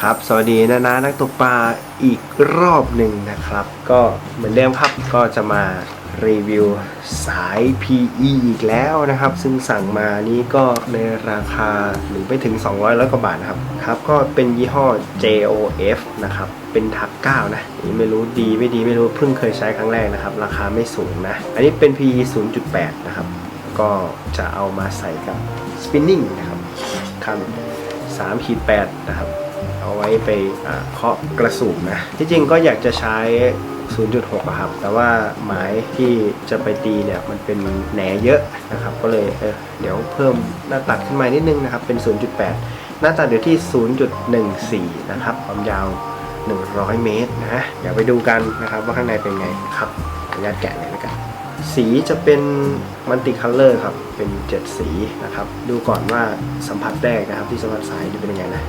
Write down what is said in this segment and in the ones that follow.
ครับ สวัสดีนะนะนักตกปลาอีกรอบหนึ่งนะครับ ก็เหมือนเดิมครับก็จะมารีวิวสาย PE อีกแล้วนะครับ ซึ่งสั่งมานี้ก็ในราคาหรือไปถึง 200ร้อยกว่าบาทนะครับครับก็เป็นยี่ห้อ JOF นะครับเป็นทัก9นะนี่ไม่รู้ดีไม่ดีไม่รู้เพิ่งเคยใช้ครั้งแรกนะครับ ราคาไม่สูงนะ อันนี้เป็น PE 0.8 นะครับ ก็จะเอามาใส่กับ spinning นะครับคัน3ขีด8นะครับ เอาไว้ไปเคาะกระสูบนะ ที่จริงก็อยากจะใช้ 0.6ครับ แต่ว่าหมายที่จะไปตีเนี่ยมันเป็นแหนเยอะนะครับ ก็เลยเเดี๋ยวเพิ่มหน้าตัดขึ้นมานิดนึงนะครับ เป็น 0.8 หน้าตัดเดี๋ยวที่ 0.14 นะครับ ความยาว 100 เมตรนะเดี๋ยวไปดูกันนะครับว่าข้างในเป็นไงครับขออนุญาตแกะเลยแล้วกันสีจะเป็นมัลติคัลเลอร์ครับ เป็น 7 สีนะครับ ดูก่อนว่าสัมผัสแรกนะครับที่สัมผัสสายจะเป็นยังไงนะ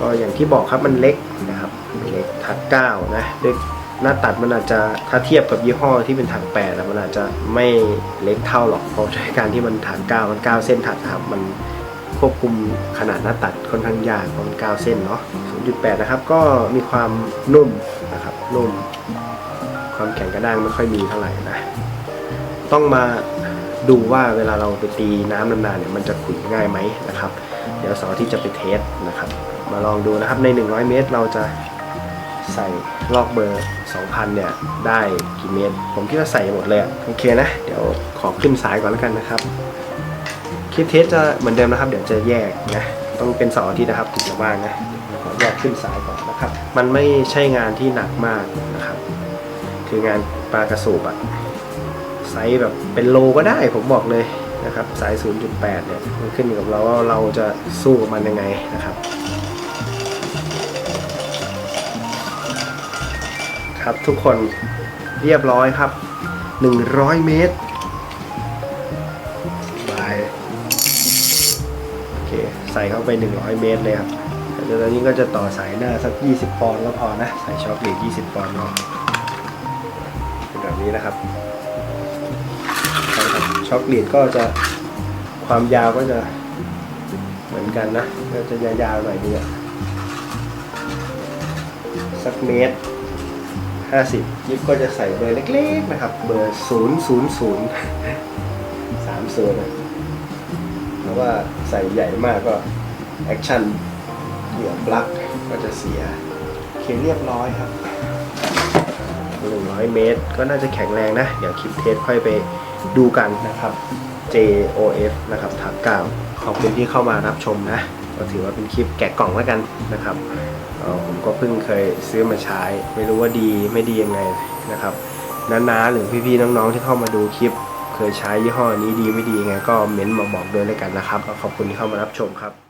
ก็อย่างที่บอกครับมันเล็กนะครับมันเล็กถักเก้านะด้วยหน้าตัดมันอาจจะถ้าเทียบกับยี่ห้อที่เป็นถักแปดอะมันอาจจะไม่เล็กเท่าหรอกเพราะด้วยการที่มันถักเก้ามันเก้าเส้นถักครับมันควบคุมขนาดหน้าตัดค่อนข้างยากเพราะมันเก้าเส้นเนาะ0.8 นะครับ ก็มีความนุ่มนะครับนุ่ม ความแข็งกระด้างไม่ค่อยมีเท่าไหร่นะต้องมาดูว่าเวลาเราไปตีน้ำนานๆเนี่ยมันจะขุยง่ายไหมนะครับ เดี๋ยวสาร์ที่จะไปเทสนะครับ มาลองดูนะครับใน 100 เมตร เราจะใส่ลอกเบอร์ 2,000 เนี่ย ได้กี่เมตร ผมคิดว่าใส่หมดเลยโอเคนะ เดี๋ยวขอขึ้นสายก่อนแล้วกันนะครับ คลิปเทสจะเหมือนเดิมนะครับ เดี๋ยวจะแยกนะ ต้องเป็นเสาร์อาทิตย์นะครับถึงจะว่างนะ ขอแยกขึ้นสายก่อนนะครับ มันไม่ใช่งานที่หนักมากนะครับ คืองานปลากระสูบอะไซส์แบบเป็นโลก็ได้ผมบอกเลยนะครับสาย 0.8 เนี่ยมันขึ้นอยู่กับเราว่าเราจะสู้กับมันยังไงนะครับ ครับ ทุกคนเรียบร้อยครับ 100 เมตรบายโอเคใส่เข้าไป 100 เมตรเลยครับเดี๋ยวตอนนี้ก็จะต่อสายหน้าสัก 20 ปอนด์ก็พอนะ ใส่ช็อคลีด20 ปอนด์เนาะแบบนี้นะครับช็อคลีดก็จะความยาวก็จะเหมือนกันนะ ก็จะยาวๆหน่อยนึงอะสักเมตร 50ยิปก็จะใส่เบอร์เล็กๆนะครับ เบอร์ 0 0 0 3 0นะเพราะว่าใส่ใหญ่มากก็แอคชั่นเหยื่อปลั๊กก็จะเสียเคเรียบร้อยครับ 100 เมตร ก็น่าจะแข็งแรงนะ เดี๋ยวคลิปเทสค่อยไปดูกันนะครับ JOF นะครับทัก9ขอบคุณที่เข้ามารับชมนะ ก็ถือว่าเป็นคลิปแกะกล่องแล้วกันนะครับ ผมก็เพิ่งเคยซื้อมาใช้ ไม่รู้ว่าดีไม่ดียังไงนะครับน้าๆหรือพี่ๆน้องๆที่เข้ามาดูคลิป เคยใช้ยี่ห้อนี้ดีไม่ดียังไง ก็เม้นต์มาบอกด้วยแล้วกันนะครับขอบคุณที่เข้ามารับชมครับ